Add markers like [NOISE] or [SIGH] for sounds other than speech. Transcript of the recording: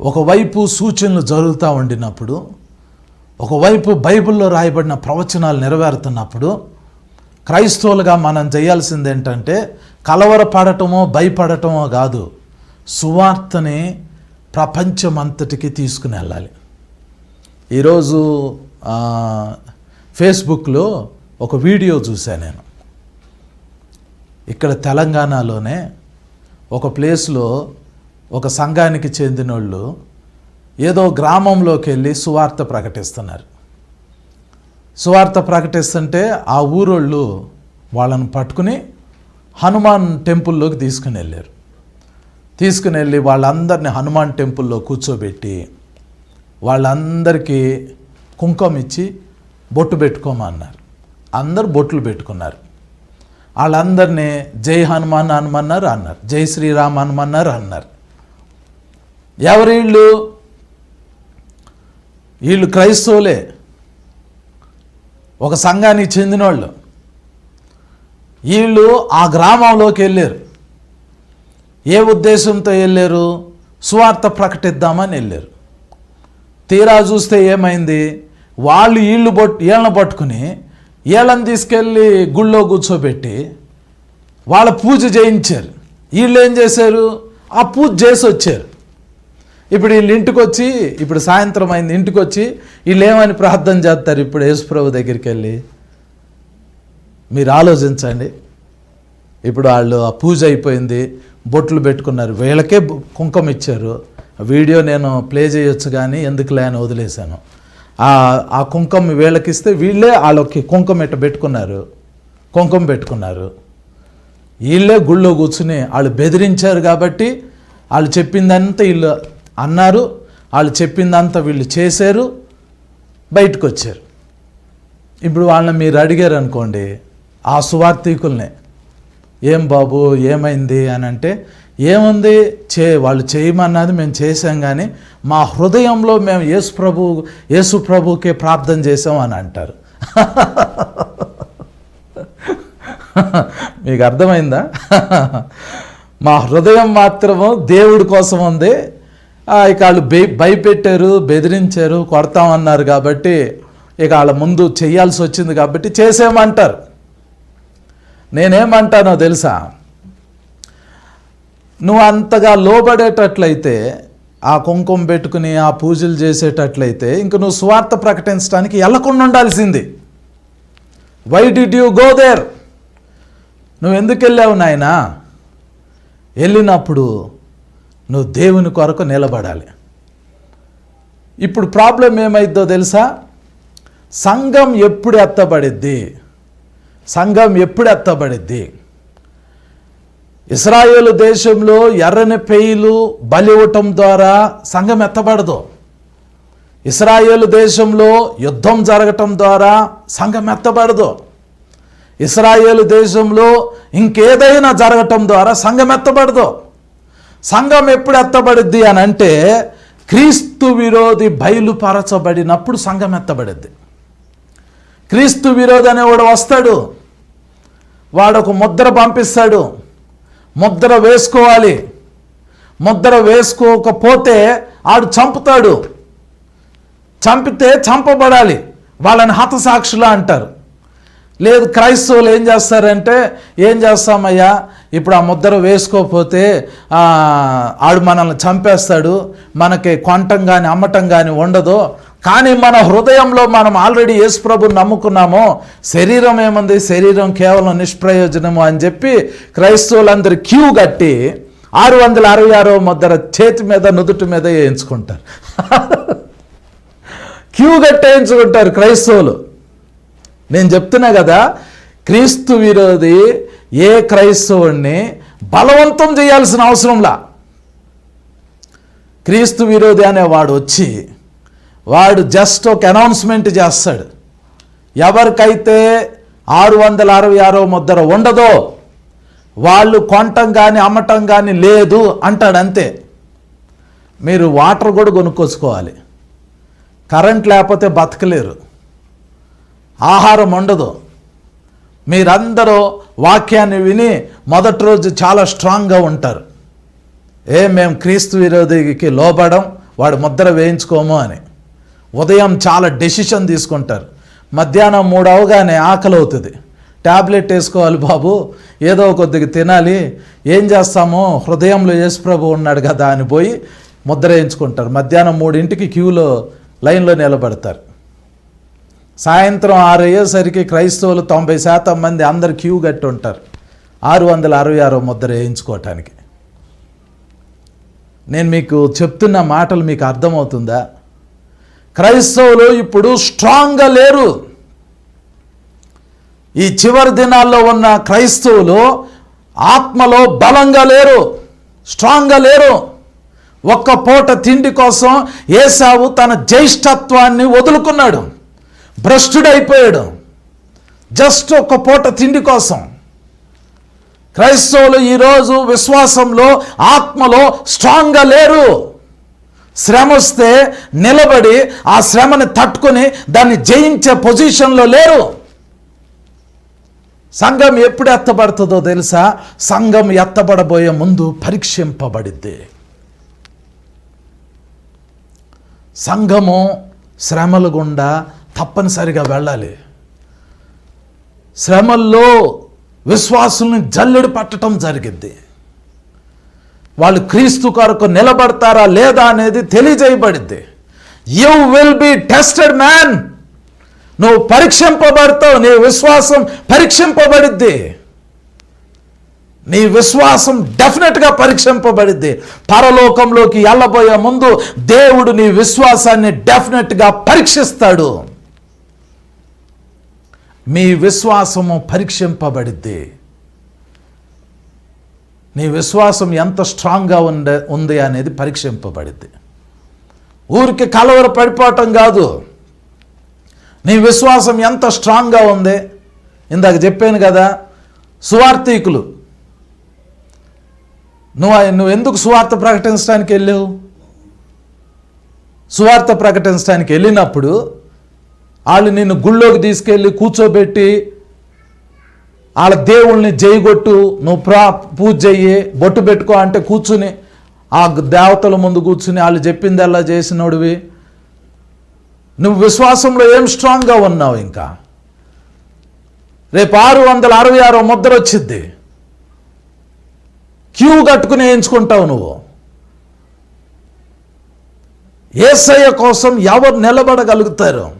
ఒకవైపు సూచనలు జరుగుతూ ఉండినప్పుడు ఒకవైపు బైబిల్లో రాయబడిన ప్రవచనాలు నెరవేరుతున్నప్పుడు క్రైస్తవులుగా మనం చేయాల్సింది ఏంటంటే కలవరపడటమో భయపడటమో కాదు సువార్తని ప్రపంచమంతటికి తీసుకుని వెళ్ళాలి. ఈరోజు ఫేస్బుక్లో ఒక వీడియో చూశాను నేను. ఇక్కడ తెలంగాణలోనే ఒక ప్లేస్లో ఒక సంఘానికి చెందిన వాళ్ళు ఏదో గ్రామంలోకి వెళ్ళి సువార్త ప్రకటిస్తున్నారు. సువార్త ప్రకటిస్తుంటే ఆ ఊరోళ్ళు వాళ్ళని పట్టుకుని హనుమాన్ టెంపుల్లోకి తీసుకుని వెళ్ళారు. తీసుకుని వెళ్ళి వాళ్ళందరినీ హనుమాన్ టెంపుల్లో కూర్చోబెట్టి వాళ్ళందరికీ కుంకుమ ఇచ్చి బొట్టు పెట్టుకోమన్నారు అందరు బొట్లు పెట్టుకున్నారు. వాళ్ళందరినీ జై హనుమాన్ హనుమన్నారు అన్నారు. జై శ్రీరామ్ హనుమన్నారు అన్నారు. ఎవరు వీళ్ళు? వీళ్ళు క్రైస్తవులే. ఒక సంఘానికి చెందిన వాళ్ళు వీళ్ళు ఆ గ్రామంలోకి వెళ్ళారు. ఏ ఉద్దేశంతో వెళ్ళారు? సువార్త ప్రకటిద్దామని వెళ్ళారు. తీరా చూస్తే ఏమైంది? వాళ్ళు వీళ్ళు పట్టు వీళ్ళని పట్టుకుని వీళ్ళని తీసుకెళ్ళి గుళ్ళో కూర్చోబెట్టి వాళ్ళ పూజ చేయించారు. వీళ్ళు ఏం చేశారు? ఆ పూజ చేసి వచ్చారు ఇప్పుడు వీళ్ళు ఇంటికి వచ్చి ఇప్పుడు సాయంత్రం అయింది ఇంటికి వచ్చి వీళ్ళు ఏమని ప్రార్థన చేస్తారు ఇప్పుడు యేసుప్రభు దగ్గరికి వెళ్ళి? మీరు ఆలోచించండి. ఇప్పుడు వాళ్ళు ఆ పూజ అయిపోయింది బొట్లు పెట్టుకున్నారు వీళ్ళకే కుంకం ఇచ్చారు. వీడియో నేను ప్లే చేయొచ్చు కానీ ఎందుకులే అని వదిలేశాను. ఆ కుంకం వీళ్ళకిస్తే వీళ్ళకి ఇస్తే వీళ్ళే వాళ్ళకి కుంకుమ ఇట్ట పెట్టుకున్నారు. కుంకం పెట్టుకున్నారు. వీళ్ళే గుళ్ళో కూర్చుని వాళ్ళు బెదిరించారు కాబట్టి వాళ్ళు చెప్పిందంతా వీళ్ళు అన్నారు. వాళ్ళు చెప్పిందంతా వీళ్ళు చేశారు. బయటకు వచ్చారు ఇప్పుడు వాళ్ళని మీరు అడిగారు అనుకోండి ఆ సువార్థికుల్ని ఏం బాబు ఏమైంది? అని అంటే ఏముంది? చే వాళ్ళు చేయమన్నది మేము చేసాం కానీ మా హృదయంలో మేము యేసు ప్రభు యేసు ప్రభుకే ప్రార్థన చేసాం అని అంటారు. [LAUGHS] మీకు అర్థమైందా? [LAUGHS] మా హృదయం మాత్రము దేవుడి కోసం ఉంది. ఇక వాళ్ళు భయపెట్టారు బెదిరించారు కొడతామన్నారు కాబట్టి ఇక వాళ్ళ ముందు చేయాల్సి వచ్చింది కాబట్టి చేసేయమంటారు. నేనేమంటానో తెలుసా? నువ్వు అంతగా లోబడేటట్లయితే ఆ కుంకుమ పెట్టుకుని ఆ పూజలు చేసేటట్లయితే ఇంక నువ్వు స్వార్థ ప్రకటించడానికి వెళ్ళకుండా ఉండాల్సింది. Why did you go there నువ్వు ఎందుకు వెళ్ళావు నాయనా? వెళ్ళినప్పుడు నువ్వు దేవుని కొరకు నిలబడాలి. ఇప్పుడు ప్రాబ్లం ఏమైద్దో తెలుసా? సంఘం ఎప్పుడు ఎత్తబడిద్ది? సంఘం ఎప్పుడు ఎత్తబడిద్ది? ఇస్రాయేల్ దేశంలో ఎర్రని పెయిలు బలి ఇవ్వటం ద్వారా సంఘం ఎత్తబడదు. ఇస్రాయేల్ దేశంలో యుద్ధం జరగటం ద్వారా సంఘం ఎత్తబడదు. ఇస్రాయేల్ దేశంలో ఇంకేదైనా జరగటం ద్వారా సంఘం ఎత్తబడదు. సంఘం ఎప్పుడు ఎత్తబడిద్ది అని అంటే క్రీస్తు విరోధి బయలుపరచబడినప్పుడు సంఘం ఎత్తబడిద్ది. క్రీస్తు విరోధి అనేవాడు వస్తాడు. వాడు ముద్ర పంపిస్తాడు. ముద్ర వేసుకోవాలి. ముద్ర వేసుకోకపోతే ఆడు చంపుతాడు. చంపితే చంపబడాలి. వాళ్ళని హతసాక్షులు అంటారు. లేదు క్రైస్తవులు ఏం చేస్తారంటే ఏం చేస్తామయ్యా? ఇప్పుడు ఆ ముద్ర వేసుకోకపోతే ఆడు మనల్ని చంపేస్తాడు మనకి కొనటం కానీ అమ్మటం కానీ ఉండదు. కానీ మన హృదయంలో మనం ఆల్రెడీ యేసు నమ్ముకున్నాము. శరీరం ఏముంది? శరీరం కేవలం నిష్ప్రయోజనము అని చెప్పి క్రైస్తవులందరూ క్యూ కట్టి ఆరు వందల అరవై ఆరో ముద్ర చేతి మీద నుదుటి మీద వేయించుకుంటారు. [LAUGHS] క్యూ కట్టేయించుకుంటారు క్రైస్తవులు. నేను చెప్తున్నా కదా క్రీస్తు విరోధి ఏ క్రైస్తవుడిని బలవంతం చేయాల్సిన అవసరంలా. క్రీస్తు విరోధి అనేవాడు వచ్చి వాడు జస్ట్ ఒక అనౌన్స్మెంట్ చేస్తాడు. ఎవరికైతే ఆరు వందల అరవై ఆరో ముద్ర ఉండదో వాళ్ళు కొనటం కానీ అమ్మటం కానీ లేదు అంటాడు అంతే. మీరు వాటర్ కూడా కొనుక్కోసుకోవాలి. కరెంట్ లేకపోతే బతకలేరు. ఆహారం ఉండదు. మీరందరూ వాక్యాన్ని విని మొదటి రోజు చాలా స్ట్రాంగ్గా ఉంటారు. ఏ మేము క్రీస్తు విరోధికి లోబడం వాడు ముద్ర వేయించుకోము అని. ఉదయం చాలా డెసిషన్ తీసుకుంటారు. మధ్యాహ్నం మూడు అవగానే ఆకలి అవుతుంది ట్యాబ్లెట్ వేసుకోవాలి బాబు ఏదో కొద్దిగా తినాలి. ఏం చేస్తామో హృదయంలో యేసుప్రభు ఉన్నాడు కదా అని పోయి ముద్ర వేయించుకుంటారు. మధ్యాహ్నం మూడింటికి క్యూలో లైన్లో నిలబడతారు. సాయంత్రం ఆరు అయ్యేసరికి క్రైస్తవులు తొంభై శాతం మంది అందరు క్యూ కట్టి ఉంటారు ఆరు వందల అరవై ఆరో ముద్ర వేయించుకోవటానికి. నేను మీకు చెప్తున్న మాటలు మీకు అర్థమవుతుందా? క్రైస్తవులు ఇప్పుడు స్ట్రాంగ్గా లేరు. ఈ చివరి దినాల్లో ఉన్న క్రైస్తవులు ఆత్మలో బలంగా లేరు స్ట్రాంగ్గా లేరు. ఒక్క పూట తిండి కోసం ఏసావు తన జ్యేష్ఠత్వాన్ని వదులుకున్నాడు. భ్రష్టుడైపోయాడు. జస్ట్ ఒక పూట తిండి కోసం. క్రైస్తవులు ఈరోజు విశ్వాసంలో ఆత్మలో స్ట్రాంగ్గా లేరు. శ్రమ వస్తే నిలబడి ఆ శ్రమని తట్టుకొని దాన్ని జయించే పొజిషన్లో లేరు. సంఘం ఎప్పుడు ఎత్తబడుతుందో తెలుసా? సంఘం ఎత్తబడబోయే ముందు పరీక్షింపబడిద్ది. సంఘము శ్రమలు గుండా తప్పనిసరిగా వెళ్ళాలి. శ్రమల్లో విశ్వాసుల్ని జల్లెడు పట్టడం జరిగింది. వాళ్ళు క్రీస్తు కొరకు నిలబడతారా లేదా అనేది తెలియజేయబడింది. You will be tested man నువ్వు పరీక్షింపబడతావు నీ విశ్వాసం పరీక్షింపబడిద్ది. నీ విశ్వాసం డెఫినెట్గా పరీక్షింపబడిద్ది. పరలోకంలోకి వెళ్ళబోయే ముందు దేవుడు నీ విశ్వాసాన్ని డెఫినెట్గా పరీక్షిస్తాడు. మీ విశ్వాసము పరీక్షింపబడిద్ది. నీ విశ్వాసం ఎంత స్ట్రాంగ్గా ఉండే ఉంది అనేది పరీక్షింపబడిద్ది. ఊరికి కలవర పడిపోవటం కాదు. నీ విశ్వాసం ఎంత స్ట్రాంగ్గా ఉంది. ఇందాక చెప్పాను కదా సువార్థీకులు. నువ్వు నువ్వు ఎందుకు సువార్త ప్రకటించడానికి వెళ్ళావు? సువార్త ప్రకటించడానికి వెళ్ళినప్పుడు వాళ్ళు నిన్ను గుళ్ళోకి తీసుకెళ్ళి కూర్చోబెట్టి వాళ్ళ దేవుళ్ళని జయగొట్టు నువ్వు ప్రా పూజ చెయ్యి బొట్టు పెట్టుకో అంటే కూర్చుని ఆ దేవతల ముందు కూర్చుని వాళ్ళు చెప్పిందల్లా చేసినోడివి. నువ్వు విశ్వాసంలో ఏం స్ట్రాంగ్గా ఉన్నావు ఇంకా? రేపు ఆరు వందల అరవై ఆరో ముద్ర వచ్చింది క్యూ కట్టుకుని వేయించుకుంటావు నువ్వు. ఏసయ్య కోసం ఎవరు నిలబడగలుగుతారు?